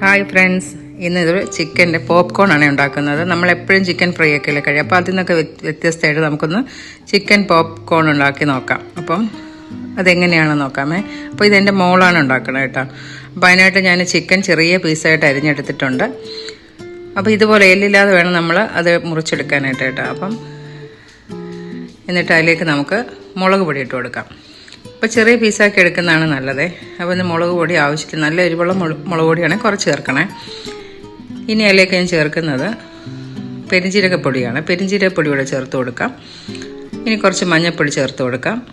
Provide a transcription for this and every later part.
Hi friends ഇന്ന് ഇതൊരു ചിക്കന്റെ പോപ്കോൺ ആണ് ഉണ്ടാക്കുന്നത്. നമ്മൾ എപ്പോഴും ചിക്കൻ ഫ്രൈ ഒക്കെ അല്ലേ കഴിയും അപ്പോൾ അതിൽ നിന്നൊക്കെ വ്യത്യസ്തമായിട്ട് നമുക്കൊന്ന് ചിക്കൻ പോപ്കോൺ ഉണ്ടാക്കി നോക്കാം. അപ്പം അതെങ്ങനെയാണെന്ന് നോക്കാമേ. അപ്പോൾ ഇതെന്റെ മോളാണ് ഉണ്ടാക്കുന്നത് കേട്ടോ. അപ്പോൾ അതിനായിട്ട് ഞാൻ ചിക്കൻ ചെറിയ പീസായിട്ട് അരിഞ്ഞെടുത്തിട്ടുണ്ട്. അപ്പോൾ ഇതുപോലെ എല്ലില്ലാതെ വേണം നമ്മൾ അത് മുറിച്ചെടുക്കാനായിട്ട് കേട്ടോ. അപ്പം എന്നിട്ട് അതിലേക്ക് നമുക്ക് മുളക് പൊടി ഇട്ട് കൊടുക്കാം. അപ്പോൾ ചെറിയ പീസാക്കി എടുക്കുന്നതാണ് നല്ലത്. അപ്പോൾ ഇന്ന് മുളക് പൊടി ആവശ്യത്തിന് നല്ല എരിവുള്ള മുള- മുളക് പൊടിയാണ് കുറച്ച് ചേർക്കണേ. ഇനി അതിലേക്ക് ഞാൻ ചേർക്കുന്നത് പെരിഞ്ചീരകപ്പൊടിയാണ്. പെരിഞ്ചീരകപ്പൊടി കൂടെ ചേർത്ത് കൊടുക്കാം. ഇനി കുറച്ച് മഞ്ഞൾപ്പൊടി ചേർത്ത് കൊടുക്കാം.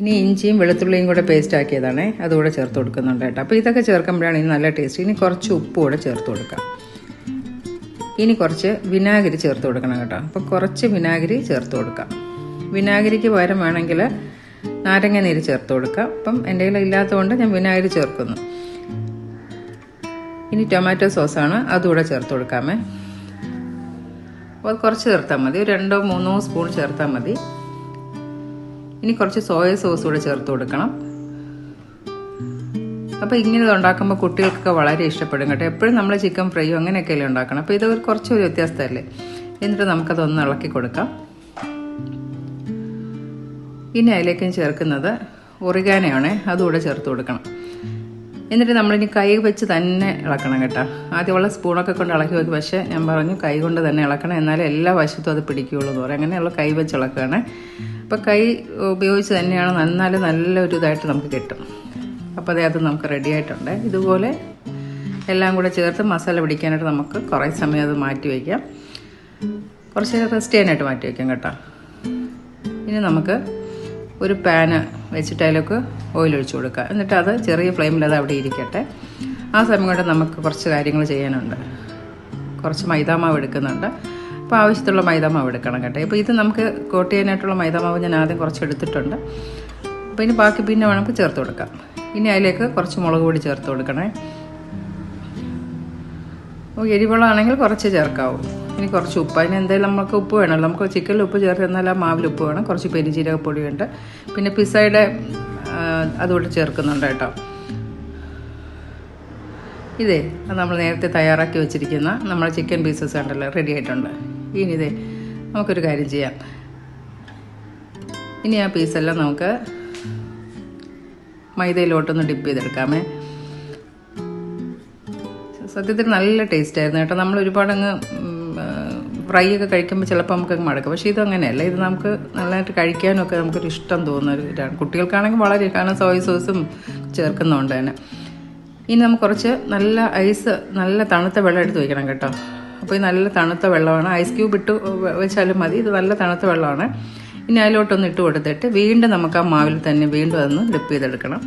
ഇനി ഇഞ്ചിയും വെളുത്തുള്ളിയും കൂടെ പേസ്റ്റ് ആക്കിയതാണ്. അതുകൂടെ ചേർത്ത് കൊടുക്കുന്നുണ്ട് കേട്ടോ. അപ്പോൾ ഇതൊക്കെ ചേർക്കുമ്പോഴാണ് ഇനി നല്ല ടേസ്റ്റ് ഇനി കുറച്ച് ഉപ്പ് കൂടെ ചേർത്ത് കൊടുക്കാം. ഇനി കുറച്ച് വിനാഗിരി ചേർത്ത് കൊടുക്കണം കേട്ടോ. അപ്പോൾ കുറച്ച് വിനാഗിരി ചേർത്ത് കൊടുക്കാം. വിനാഗിരിക്ക് പകരം വേണമെങ്കിൽ നാരങ്ങ നീര് ചേർത്ത് കൊടുക്കാം. അപ്പം എന്റെ കയ്യിൽ ഇല്ലാത്തതുകൊണ്ട് ഞാൻ വിനാഗിരി ചേർക്കുന്നു. ഇനി ടൊമാറ്റോ സോസാണ് അതുകൂടെ ചേർത്ത് കൊടുക്കാമേ. അപ്പോൾ കുറച്ച് ചേർത്താൽ മതി. ഒരു രണ്ടോ മൂന്നോ സ്പൂൺ ചേർത്താൽ മതി. ഇനി കുറച്ച് സോയ സോസ് കൂടെ ചേർത്ത് കൊടുക്കണം. അപ്പോൾ ഇങ്ങനെ ഉണ്ടാക്കുമ്പോൾ കുട്ടികൾക്കൊക്കെ വളരെ ഇഷ്ടപ്പെടും കേട്ടോ. എപ്പോഴും നമ്മൾ ചിക്കൻ ഫ്രൈയോ അങ്ങനെയൊക്കെയല്ലേ ഉണ്ടാക്കണം. അപ്പോൾ ഇത് കുറച്ചൊരു വ്യത്യാസമല്ലേ? എന്നിട്ട് നമുക്കതൊന്ന് ഇളക്കി കൊടുക്കാം. ഇനി അതിലേക്കും ചേർക്കുന്നത് ഒറിഗാനയാണ് അതുകൂടെ ചേർത്ത് കൊടുക്കണം. എന്നിട്ട് നമ്മളിനി കൈ വെച്ച് തന്നെ ഇളക്കണം കേട്ടോ. ആദ്യമുള്ള സ്പൂണൊക്കെ കൊണ്ട് ഇളക്കി വെക്കും പക്ഷേ ഞാൻ പറഞ്ഞു കൈ കൊണ്ട് തന്നെ ഇളക്കണം എന്നാലേ എല്ലാ വശത്തും അത് പിടിക്കുകയുള്ളൂ എന്ന് പറയും. അങ്ങനെയുള്ള കൈ വെച്ച് ഇളക്കുകയാണ്. അപ്പോൾ കൈ ഉപയോഗിച്ച് തന്നെയാണ് നന്നാലും നല്ലൊരു ഇതായിട്ട് നമുക്ക് കിട്ടും. അപ്പോൾ അതേ അത് നമുക്ക് റെഡി ആയിട്ടുണ്ട്. ഇതുപോലെ എല്ലാം കൂടെ ചേർത്ത് മസാല പിടിക്കാനായിട്ട് നമുക്ക് കുറേ സമയം അത് മാറ്റി വയ്ക്കാം കുറച്ച് റെസ്റ്റ് ചെയ്യാനായിട്ട് മാറ്റി വയ്ക്കാം കേട്ടോ. ഇനി നമുക്ക് ഒരു പാന് വെച്ചിട്ട് അതിലേക്ക് ഓയിൽ കൊടുക്കുക. എന്നിട്ട് അത് ചെറിയ ഫ്ലെയിമിൽ അത് അവിടെ ഇരിക്കട്ടെ. ആ സമയം കൊണ്ട് നമുക്ക് കുറച്ച് കാര്യങ്ങൾ ചെയ്യാനുണ്ട്. കുറച്ച് മൈദാമാവ് എടുക്കുന്നുണ്ട്. അപ്പോൾ ആവശ്യത്തിലുള്ള മൈദാമാവ് എടുക്കണം കേട്ടോ. ഇപ്പോൾ ഇത് നമുക്ക് കോട്ട് ചെയ്യാനായിട്ടുള്ള മൈദാമാവ് ഞാൻ ആദ്യം കുറച്ച് എടുത്തിട്ടുണ്ട്. അപ്പോൾ ഇനി ബാക്കി പിന്നെ വേണമെങ്കിൽ ചേർത്ത് കൊടുക്കാം. ഇനി അതിലേക്ക് കുറച്ച് മുളക് പൊടി ചേർത്ത് കൊടുക്കണേ. എരിവുള്ളതാണെങ്കിൽ കുറച്ച് ചേർക്കാവും. ഇനി കുറച്ച് ഉപ്പ്. അതിന് എന്തായാലും നമുക്ക് ഉപ്പ് വേണമല്ലോ. നമുക്ക് ചിക്കനിൽ ഉപ്പ് ചേർത്ത് എന്നാൽ ആ മാവിൽ ഉപ്പ് വേണം. കുറച്ച് പെരിഞ്ജീരകപ്പൊടിയുണ്ട് പിന്നെ പിസയുടെ അതുകൊണ്ട് ചേർക്കുന്നുണ്ട് കേട്ടോ. ഇതേ നമ്മൾ നേരത്തെ തയ്യാറാക്കി വെച്ചിരിക്കുന്ന നമ്മുടെ ചിക്കൻ പീസസ് ഉണ്ടല്ലോ റെഡി ആയിട്ടുണ്ട്. ഇനി ഇതേ നമുക്കൊരു കാര്യം ചെയ്യാം. ഇനി ആ പീസെല്ലാം നമുക്ക് മൈദയിലോട്ടൊന്ന് ഡിപ്പ് ചെയ്തെടുക്കാമേ. സത്യത്തിൽ നല്ല ടേസ്റ്റ് ആയിരുന്നു കേട്ടോ. നമ്മൾ ഒരുപാട് അങ്ങ് ഫ്രൈ ഒക്കെ കഴിക്കുമ്പോൾ ചിലപ്പോൾ നമുക്ക് മടക്കും. പക്ഷേ ഇത് അങ്ങനെയല്ല. ഇത് നമുക്ക് നല്ലതായിട്ട് കഴിക്കാനൊക്കെ നമുക്കൊരു ഇഷ്ടം തോന്നുന്ന ഒരു ഇതാണ്. കുട്ടികൾക്കാണെങ്കിൽ വളരെ കാരണം സോയ സോസും ചേർക്കുന്നതുകൊണ്ട് തന്നെ. ഇനി നമുക്ക് കുറച്ച് നല്ല ഐസ് നല്ല തണുത്ത വെള്ളം എടുത്ത് വയ്ക്കണം കേട്ടോ. അപ്പോൾ ഈ നല്ല തണുത്ത വെള്ളമാണ്. ഐസ് ക്യൂബ് ഇട്ട് വെച്ചാലും മതി. ഇത് നല്ല തണുത്ത വെള്ളമാണ്. ഇനി അതിലോട്ടൊന്ന് ഇട്ട് കൊടുത്തിട്ട് വീണ്ടും നമുക്ക് ആ മാവിൽ തന്നെ വീണ്ടും അതൊന്ന് ഡിപ്പ് ചെയ്തെടുക്കണം.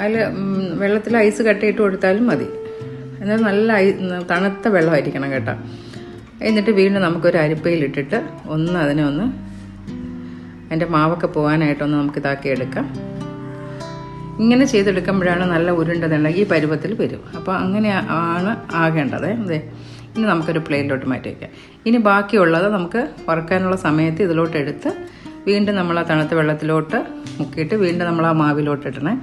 അതിൽ വെള്ളത്തിൽ ഐസ് കട്ടയിട്ട് കൊടുത്താലും മതി. എന്നാൽ നല്ല ഐ തണുത്ത വെള്ളമായിരിക്കണം കേട്ടോ. എന്നിട്ട് വീണ്ടും നമുക്കൊരു അരിപ്പയിലിട്ടിട്ട് ഒന്ന് അതിനെ ഒന്ന് അതിന്റെ മാവൊക്കെ പോകാനായിട്ടൊന്ന് നമുക്ക് ഇതാക്കി എടുക്കാം. ഇങ്ങനെ ചെയ്തെടുക്കുമ്പോഴാണ് നല്ല ഉരുണ്ടതുള്ള ഈ പരുവത്തിൽ വരും. അപ്പോൾ അങ്ങനെ ആണ് ആകേണ്ടത്. അതെ. ഇനി നമുക്കൊരു പ്ലേറ്റിലോട്ട് മാറ്റി വയ്ക്കാം ഇനി ബാക്കിയുള്ളത് നമുക്ക് വറുക്കാനുള്ള സമയത്ത് ഇതിലോട്ട് എടുത്ത് വീണ്ടും നമ്മൾ ആ തണുത്ത വെള്ളത്തിലോട്ട് മുക്കിയിട്ട് വീണ്ടും നമ്മൾ ആ മാവിലോട്ട് ഇടണേ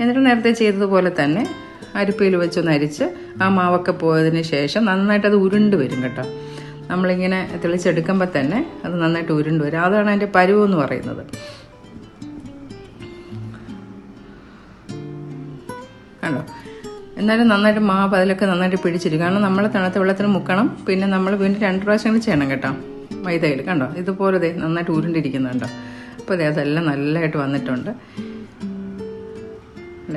എന്നിട്ട് നേരത്തെ ചെയ്തതുപോലെ തന്നെ അരിപ്പയിൽ വെച്ചൊന്ന് അരിച്ച് ആ മാവൊക്കെ പോയതിന് ശേഷം നന്നായിട്ട് അത് ഉരുണ്ട് വരും കേട്ടോ. നമ്മളിങ്ങനെ തെളിച്ചെടുക്കുമ്പോൾ തന്നെ അത് നന്നായിട്ട് ഉരുണ്ട് വരും. അതാണ് അതിന്റെ പരുവെന്ന് പറയുന്നത്. കണ്ടോ? എന്നാലും നന്നായിട്ട് മാവ് അതിലൊക്കെ നന്നായിട്ട് പിടിച്ചിരിക്കും. കാരണം നമ്മൾ തണുത്ത വെള്ളത്തിൽ മുക്കണം. പിന്നെ നമ്മൾ വീണ്ടും രണ്ട് പ്രാവശ്യം ചെയ്യണം കേട്ടോ. മൈദയിൽ. കണ്ടോ? ഇതുപോലെ നന്നായിട്ട് ഉരുണ്ടിരിക്കുന്നുണ്ടോ. അപ്പോൾ അതെ അതെല്ലാം നല്ലതായിട്ട് വന്നിട്ടുണ്ട്.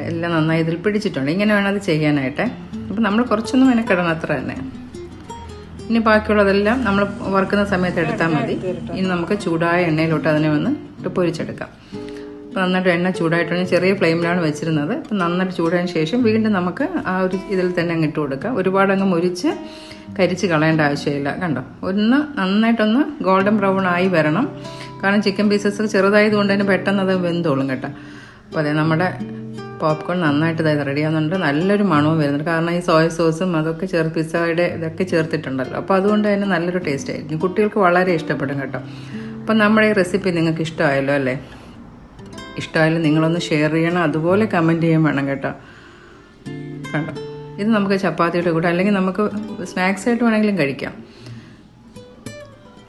എല്ലാം നന്നായി ഇതിൽ പിടിച്ചിട്ടുണ്ട്. ഇങ്ങനെ വേണം അത് ചെയ്യാനായിട്ട്. അപ്പം നമ്മൾ കുറച്ചൊന്നും മെനക്കെടണം അത്ര തന്നെ. ഇനി ബാക്കിയുള്ളതെല്ലാം നമ്മൾ വറുക്കുന്ന സമയത്ത് എടുത്താൽ മതി. ഇനി നമുക്ക് ചൂടായ എണ്ണയിലോട്ട് അതിനെ വന്ന് ഇട്ട് പൊരിച്ചെടുക്കാം. അപ്പോൾ നന്നായിട്ട് എണ്ണ ചൂടായിട്ടുണ്ട്. ചെറിയ ഫ്ലെയിമിലാണ് വെച്ചിരുന്നത്. അപ്പം നന്നായിട്ട് ചൂടായതിനു ശേഷം വീണ്ടും നമുക്ക് ആ ഒരു ഇതിൽ തന്നെ അങ്ങ് ഇട്ട് കൊടുക്കാം. ഒരുപാട് അങ്ങ് മുരിച്ച് കരിച്ച് കളയേണ്ട ആവശ്യമില്ല. കണ്ടോ? ഒന്ന് നന്നായിട്ടൊന്ന് ഗോൾഡൻ ബ്രൗൺ ആയി വരണം. കാരണം ചിക്കൻ പീസസ് ചെറുതായതുകൊണ്ട് തന്നെ പെട്ടെന്ന് അത് വെന്തോളും കേട്ടോ. അപ്പോൾ അതെ നമ്മുടെ പോപ്കോൺ നന്നായിട്ട് ഇതായത് റെഡിയാകുന്നുണ്ട് നല്ലൊരു മണവും വരുന്നുണ്ട്. കാരണം ഈ സോയ സോസും അതൊക്കെ ചേർത്ത് പിസ്സയുടെ ഇതൊക്കെ ചേർത്തിട്ടുണ്ടല്ലോ. അപ്പോൾ അതുകൊണ്ട് തന്നെ നല്ലൊരു ടേസ്റ്റ് ആയിരിക്കും. കുട്ടികൾക്ക് വളരെ ഇഷ്ടപ്പെടും കേട്ടോ. അപ്പം നമ്മുടെ ഈ റെസിപ്പി നിങ്ങൾക്ക് ഇഷ്ടമായല്ലോ അല്ലേ? ഇഷ്ടമായാലും നിങ്ങളൊന്ന് ഷെയർ ചെയ്യണം. അതുപോലെ കമന്റ് ചെയ്യാൻ വേണം കേട്ടോ. കണ്ടോ? ഇത് നമുക്ക് ചപ്പാത്തിയുടെ കൂടെ അല്ലെങ്കിൽ നമുക്ക് സ്നാക്സ് ആയിട്ട് വേണമെങ്കിലും കഴിക്കാം.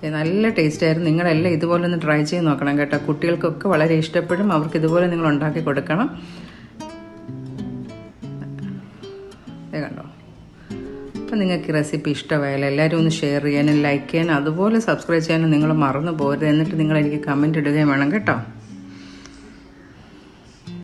നല്ല ടേസ്റ്റ് ആയിരുന്നു. നിങ്ങളെല്ലാം ഇതുപോലെ ഒന്ന് ട്രൈ ചെയ്ത് നോക്കണം കേട്ടോ. കുട്ടികൾക്കൊക്കെ വളരെ ഇഷ്ടപ്പെടും. അവർക്ക് ഇതുപോലെ നിങ്ങൾ ഉണ്ടാക്കി കൊടുക്കണം. അപ്പം നിങ്ങൾക്ക് ഈ റെസിപ്പി ഇഷ്ടമായാലും എല്ലാവരും ഒന്ന് ഷെയർ ചെയ്യാനും ലൈക്ക് ചെയ്യാനും അതുപോലെ സബ്സ്ക്രൈബ് ചെയ്യാനും നിങ്ങൾ മറന്നു പോകരുത്. എന്നിട്ട് നിങ്ങൾ എനിക്ക് കമന്റ് ഇടുകയും വേണം കേട്ടോ.